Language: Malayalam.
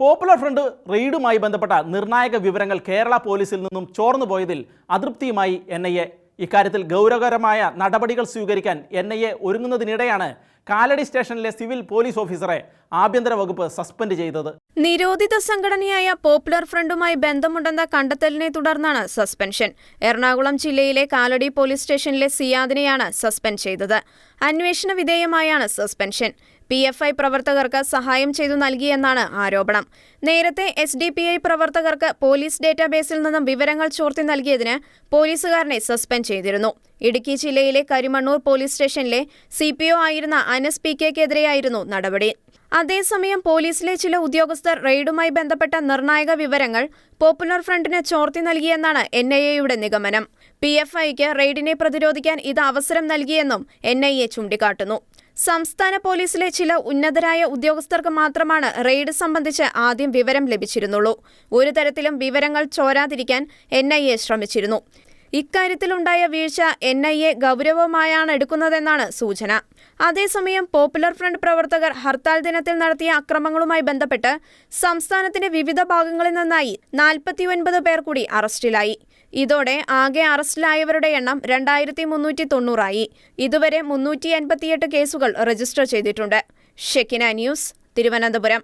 പോപ്പുലർ ഫ്രണ്ട് റെയ്ഡുമായി ബന്ധപ്പെട്ട നിർണായക വിവരങ്ങൾ കേരള പോലീസിൽ നിന്നും ചോർന്നു പോയതിൽ അതൃപ്തിയുമായി എൻ ഐ എ. ഇക്കാര്യത്തിൽ ഗൗരവകരമായ നടപടികൾ സ്വീകരിക്കാൻ എൻ ഐ എ ഒരുങ്ങുന്നതിനിടെയാണ് കാലടി സ്റ്റേഷനിലെ സിവിൽ പോലീസ് ഓഫീസറെ ആഭ്യന്തര വകുപ്പ് സസ്പെൻഡ് ചെയ്തത്. നിരോധിത സംഘടനയായ പോപ്പുലർ ഫ്രണ്ടുമായി ബന്ധമുണ്ടെന്ന കണ്ടെത്തലിനെ തുടർന്നാണ് സസ്പെൻഷൻ. എറണാകുളം ജില്ലയിലെ കാലടി പോലീസ് സ്റ്റേഷനിലെ സിയാദിനെയാണ് സസ്പെൻഡ് ചെയ്തത്. അന്വേഷണ വിധേയമായാണ് സസ്പെൻഷൻ. പി എഫ് ഐ പ്രവർത്തകർക്ക് സഹായം ചെയ്തു നൽകിയെന്നാണ് ആരോപണം. നേരത്തെ എസ് ഡി പി ഐ പ്രവർത്തകർക്ക് പോലീസ് ഡേറ്റാബേസിൽ നിന്നും വിവരങ്ങൾ ചോർത്തി നൽകിയതിന് പോലീസുകാരനെ സസ്പെൻഡ് ചെയ്തിരുന്നു. ഇടുക്കി ജില്ലയിലെ കരിമണ്ണൂർ പോലീസ് സ്റ്റേഷനിലെ സി പി ഒ ആയിരുന്ന അനസ് പി കെക്കെതിരെയായിരുന്നു നടപടി. അതേസമയം പോലീസിലെ ചില ഉദ്യോഗസ്ഥർ റെയ്ഡുമായി ബന്ധപ്പെട്ട നിർണായക വിവരങ്ങൾ പോപ്പുലർ ഫ്രണ്ടിന് ചോർത്തി നൽകിയെന്നാണ് എൻ ഐ എയുടെ നിഗമനം. പി എഫ് ഐക്ക് റെയ്ഡിനെ പ്രതിരോധിക്കാൻ ഇത് അവസരം നൽകിയെന്നും എൻ ഐ എ ചൂണ്ടിക്കാട്ടുന്നു. സംസ്ഥാന പോലീസിലെ ചില ഉന്നതരായ ഉദ്യോഗസ്ഥർക്ക് മാത്രമാണ് റെയ്ഡ് സംബന്ധിച്ച് ആദ്യം വിവരം ലഭിച്ചിരുന്നുള്ളൂ. ഒരു തരത്തിലും വിവരങ്ങൾ ചോരാതിരിക്കാൻ എൻ ശ്രമിച്ചിരുന്നു. ഇക്കാര്യത്തിലുണ്ടായ വീഴ്ച എൻ ഐ എ ഗൗരവമായാണ് എടുക്കുന്നതെന്നാണ് സൂചന. അതേസമയം പോപ്പുലർ ഫ്രണ്ട് പ്രവർത്തകർ ഹർത്താൽ ദിനത്തിൽ നടത്തിയ അക്രമങ്ങളുമായി ബന്ധപ്പെട്ട് സംസ്ഥാനത്തിന്റെ വിവിധ ഭാഗങ്ങളിൽ നിന്നായി നാൽപ്പത്തിയൊൻപത് പേർ കൂടി അറസ്റ്റിലായി. ഇതോടെ ആകെ അറസ്റ്റിലായവരുടെ എണ്ണം രണ്ടായിരത്തി മുന്നൂറ്റി തൊണ്ണൂറായി ഇതുവരെ മുന്നൂറ്റി എൺപത്തിയെട്ട് കേസുകൾ രജിസ്റ്റർ ചെയ്തിട്ടുണ്ട്. ഷെക്കിന ന്യൂസ് തിരുവനന്തപുരം.